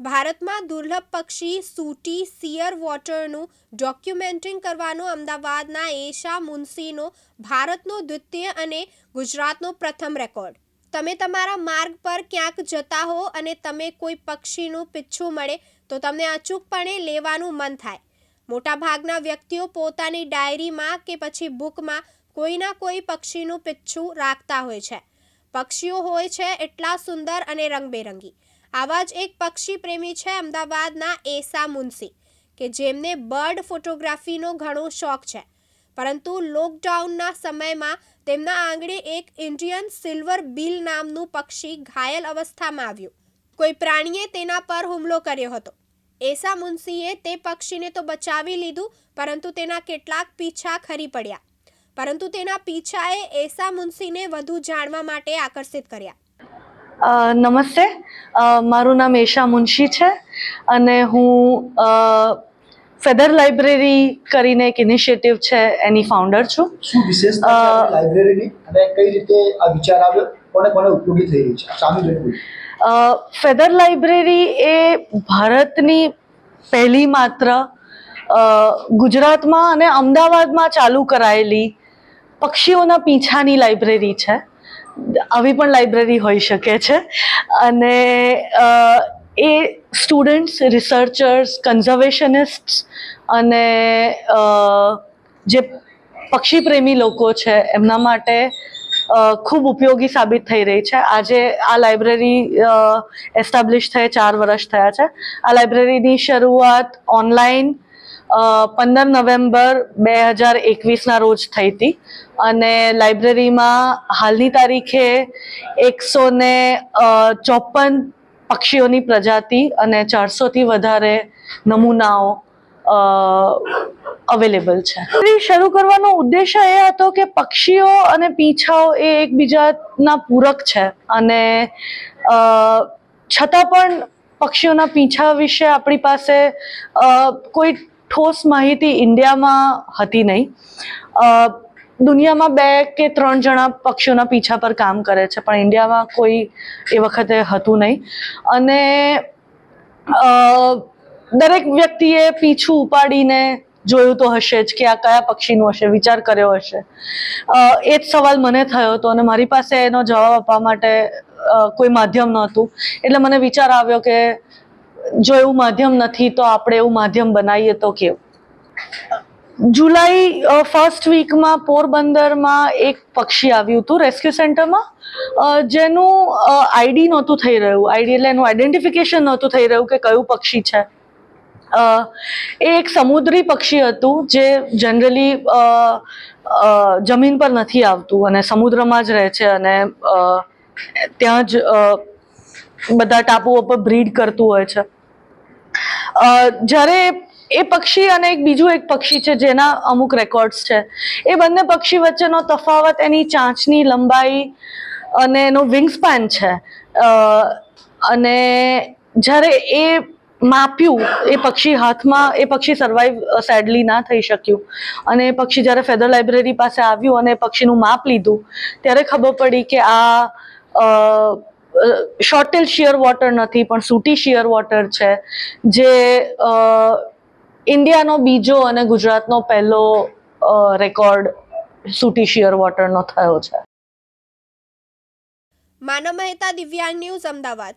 ભારતમાં દુર્લભ પક્ષી સૂટી સિયર વોટરનું ડોક્યુમેન્ટિંગ કરવાનો અમદાવાદના એશા મુનશીનો ભારતનો દ્વિતીય અને ગુજરાતનો પ્રથમ રેકોર્ડ. તમે તમારા માર્ગ પર ક્યાંક જતા હો અને તમે કોઈ પક્ષીનું પીછું મળે તો તમને અચૂકપણે લેવાનું મન થાય. મોટાભાગના વ્યક્તિઓ પોતાની ડાયરીમાં કે પછી બુકમાં કોઈના કોઈ પક્ષીનું પીછું રાખતા હોય છે. પક્ષીઓ હોય છે એટલા સુંદર અને રંગબેરંગી. આવા જ એક પક્ષી પ્રેમી છે અમદાવાદના એસા મુનસી કે જેમને બર્ડ ફોટોગ્રાફીનો ઘણો શોખ છે. પરંતુ લોકડાઉનના સમયમાં તેમના આંગણે એક ઇન્ડિયન સિલ્વર બિલ નામનું પક્ષી ઘાયલ અવસ્થામાં આવ્યું. કોઈ પ્રાણીએ તેના પર હુમલો કર્યો હતો. એસા મુનસીએ તે પક્ષીને તો બચાવી લીધું, પરંતુ તેના કેટલાક પીછા ખરી પડ્યા. પરંતુ તેના પીછાએ એસા મુનસીને વધુ જાણવા માટે આકર્ષિત કર્યા. નમસ્તે. મારું નામ એશા મુનશી છે અને હું ફેદર લાઇબ્રેરી કરીને એક ઇનિશિયેટિવ છે એની ફાઉન્ડર છું. શું વિશેષતા લાઇબ્રેરીની અને કઈ રીતે આ વિચાર આવ્યો? કોને કોને ઉપયોગી થઈ રહી છે? સામે જોઈને ફેદર લાઇબ્રેરી એ ભારતની પહેલી માત્ર ગુજરાતમાં અને અમદાવાદમાં ચાલુ કરાયેલી પક્ષીઓના પીંછાની લાઇબ્રેરી છે. આવી પણ લાઇબ્રેરી હોઈ શકે છે. અને એ સ્ટુડન્ટ્સ, રિસર્ચર્સ કન્ઝર્વેશનિસ્ટ અને જે પક્ષી પ્રેમી લોકો છે, એમના માટે ખૂબ ઉપયોગી સાબિત થઈ રહી છે. આજે આ લાઇબ્રેરી એસ્ટાબ્લિશ થયે, ચાર વર્ષ થયા છે. આ લાઇબ્રેરીની શરૂઆત ઓનલાઈન પંદર નવેમ્બર બે હજાર એકવીસના રોજ થઈ હતી. અને લાઇબ્રેરીમાં હાલની તારીખે એકસો ને ચોપન પક્ષીઓની પ્રજાતિ અને ચારસોથી વધારે નમૂનાઓ અવેલેબલ છે. શરૂ કરવાનો ઉદ્દેશ્ય એ હતો કે પક્ષીઓ અને પીંછાઓ એ એકબીજાના પૂરક છે. અને છતાં પણ પક્ષીઓના પીંછા વિશે આપણી પાસે કોઈ ઠોસ માહિતી ઇન્ડિયામાં હતી નહીં. દુનિયામાં બે કે ત્રણ જણા પક્ષીઓના પીછા પર કામ કરે છે, પણ ઇન્ડિયામાં કોઈ એ વખતે હતું નહીં. અને દરેક વ્યક્તિએ પીછું ઉપાડીને જોયું તો હશે જ કે આ કયા પક્ષીનું હશે, વિચાર કર્યો હશે. એ જ સવાલ મને થયો હતો અને મારી પાસે એનો જવાબ આપવા માટે કોઈ માધ્યમ નહોતું. એટલે મને વિચાર આવ્યો કે જો એવું માધ્યમ નથી તો આપણે એવું માધ્યમ બનાવીએ તો કેવું? જુલાઈ ફર્સ્ટ વીકમાં પોરબંદરમાં એક પક્ષી આવ્યું હતું રેસ્ક્યુ સેન્ટરમાં જેનું આઈડી નહોતું થઈ રહ્યું. આઈડી એટલે એનું આઈડેન્ટિફિકેશન નહોતું થઈ રહ્યું કે કયું પક્ષી છે. એ એક સમુદ્રી પક્ષી હતું જે જનરલી જમીન પર નથી આવતું અને સમુદ્રમાં જ રહે છે અને ત્યાં જ બધા ટાપુઓ પર બ્રીડ કરતું હોય છે. જ્યારે એ પક્ષી અને એક બીજું એક પક્ષી છે જેના અમુક રેકોર્ડ્સ છે. એ બંને પક્ષી વચ્ચેનો તફાવત, એની ચાંચની લંબાઈ અને એનો વિંગસ્પાન છે. અને જ્યારે એ માપ્યું, એ પક્ષી હાથમાં, એ પક્ષી સર્વાઈવ સેડલી ના થઈ શક્યું. અને એ પક્ષી જ્યારે ફેદર લાઇબ્રેરી પાસે આવ્યું અને પક્ષીનું માપ લીધું, ત્યારે ખબર પડી કે આ શોર્ટેલ શિયર વોટર નથી, પણ સૂટી શિયર વોટર છે, જે ઇન્ડિયાનો બીજો અને ગુજરાતનો પહેલો રેકોર્ડ સૂટી શિયર વોટરનો થયો છે. માનવ મહેતા દિવ્યાંગ ન્યૂઝ અમદાવાદ.